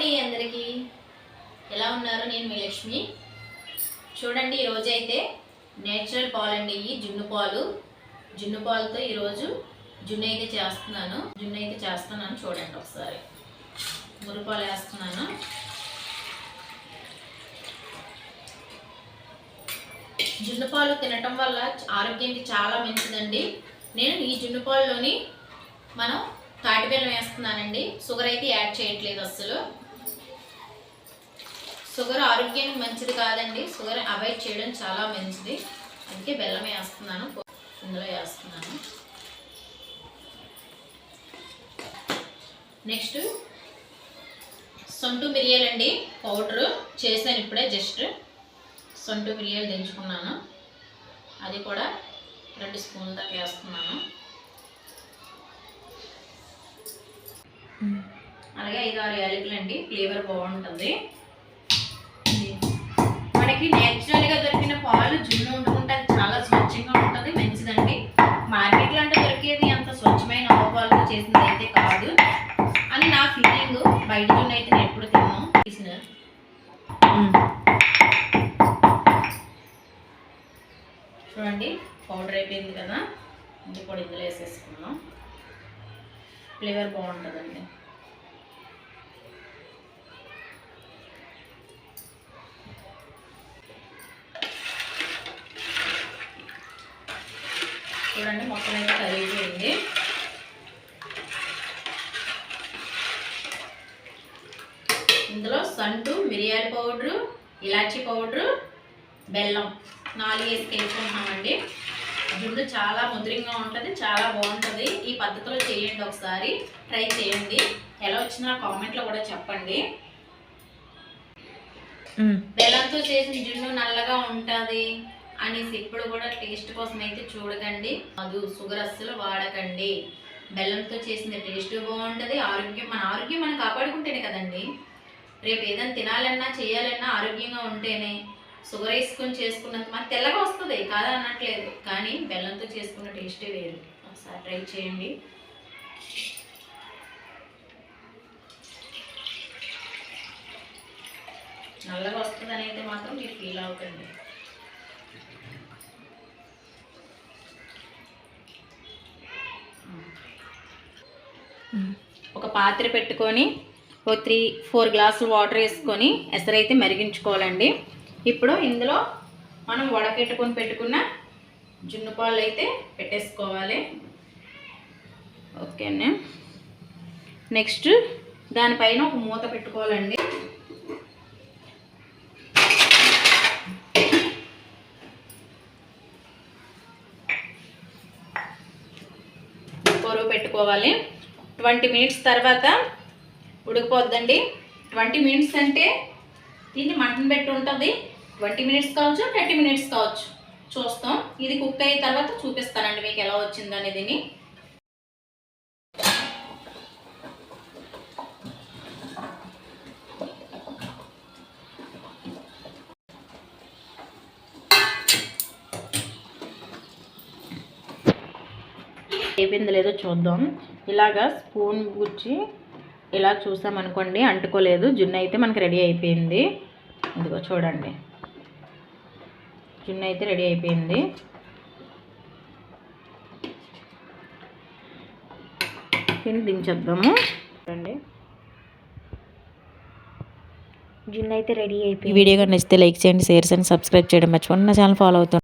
అండి అందరికీ. ఎలా ఉన్నారు? నేను మీ లక్ష్మి. చూడండి ఈరోజైతే నేచురల్ పాలు అండి ఇవి జున్ను పాలు. జున్ను పాలతో ఈరోజు జున్ను అయితే చేస్తున్నాను. జున్ను అయితే చేస్తున్నాను చూడండి ఒకసారి. మురుపాలు వేస్తున్నాను. జున్ను పాలు తినటం వల్ల ఆరోగ్యానికి చాలా మంచిదండి. నేను ఈ జున్ను పాలులోని మనం తాటిపెల్లం వేస్తున్నానండి. షుగర్ అయితే యాడ్ చేయట్లేదు అస్సలు. షుగర్ ఆరోగ్యానికి మంచిది కాదండి. షుగర్ అవాయిడ్ చేయడం చాలా మంచిది. అందుకే బెల్లం వేస్తున్నాను ఇందులో వేస్తున్నాను. నెక్స్ట్ సొంటు మిరియాలండి పౌడరు చేశాను ఇప్పుడే జస్ట్. సొంటు మిరియాలు దించుకున్నాను. అది కూడా రెండు స్పూన్ల దాకా వేస్తున్నాను. అలాగే ఐదు ఆరు యాలకులు అండి. ఫ్లేవర్ బాగుంటుంది. మనకి నేచురల్గా దొరికిన పాలు జున్ను వండుకుంటే అది చాలా స్వచ్ఛంగా ఉంటుంది మంచిదండి. మార్కెట్లో అంటే దొరికేది అంత స్వచ్ఛమైన పాలతో చేసింది అయితే కాదు. అని నా ఫీలింగ్ బయట జున్ను అయితే నేను ఎప్పుడు తిన్నాను తీసిన. చూడండి పౌడర్ అయిపోయింది కదా. ఇది కూడా ఇందులో వేసేసుకున్నాం ఫ్లేవర్ బాగుంటుందండి. చూడండి మొత్తం అయితే కరిగిపోయింది. ఇందులో సంటు మిరియాల పౌడరు ఇలాచీ పౌడరు బెల్లం నాలుగు వేసి వేసుకుంటున్నామండి జున్ను చాలా ముద్రింగా ఉంటుంది చాలా బాగుంటుంది. ఈ పద్ధతిలో చేయండి ఒకసారి ట్రై చేయండి. ఎలా వచ్చినా కామెంట్లో కూడా చెప్పండి. బెల్లంతో చేసిన జున్ను నల్లగా ఉంటుంది. అనేసి ఇప్పుడు కూడా టేస్ట్ కోసం అయితే చూడకండి. అది షుగర్ అస్సలు వాడకండి. బెల్లంతో చేసిన టేస్ట్ బాగుంటుంది. ఆరోగ్యం మన ఆరోగ్యం మనం కాపాడుకుంటేనే కదండి. రేపు ఏదైనా తినాలన్నా చేయాలన్నా ఆరోగ్యంగా ఉంటేనే షుగర్ వేసుకొని చేసుకున్నంత మనకు తెల్లగా వస్తుంది కాదా అనట్లేదు కానీ బెల్లంతో చేసుకున్న టేస్టే వేరు. ఒకసారి ట్రై చేయండి. నల్లగా వస్తుందని అయితే మాత్రం మీరు ఫీల్ అవ్వకండి. ఒక పాత్ర పెట్టుకొని ఒక త్రీ ఫోర్ గ్లాసులు వాటర్ వేసుకొని ఎసరైతే మరిగించుకోవాలండి. ఇప్పుడు ఇందులో మనం వడకెట్టుకొని పెట్టుకున్న జున్ను పాలు అయితే పెట్టేసుకోవాలి. ఓకే నెక్స్ట్ దానిపైన ఒక మూత పెట్టుకోవాలండి. పెట్టుకోవాలి ట్వంటీ మినిట్స్ తర్వాత ఉడికిపోద్దండి. ట్వంటీ మినిట్స్ అంటే దీన్ని మటన్ పెట్టి ఉంటుంది. ట్వంటీ మినిట్స్ కావచ్చు థర్టీ మినిట్స్ కావచ్చు. చూస్తాం. ఇది కుక్ అయిన తర్వాత చూపిస్తానండి మీకు ఎలా వచ్చింది అయిపోయింది లేదో చూద్దాం. ఇలాగా స్పూన్ గుచ్చి ఇలా చూసామనుకోండి అంటుకోలేదు. జున్ను అయితే మనకి రెడీ అయిపోయింది. ఇదిగో చూడండి. జున్ను అయితే రెడీ అయిపోయింది. దీన్ని దించేద్దాము. చూడండి. జున్ను అయితే రెడీ అయిపోయింది. వీడియో కానీ నచ్చితే లైక్ చేయండి షేర్స్ అండ్ సబ్స్క్రైబ్ చేయడం మర్చిపోండి నా ఛానల్ ఫాలో అవుతుంది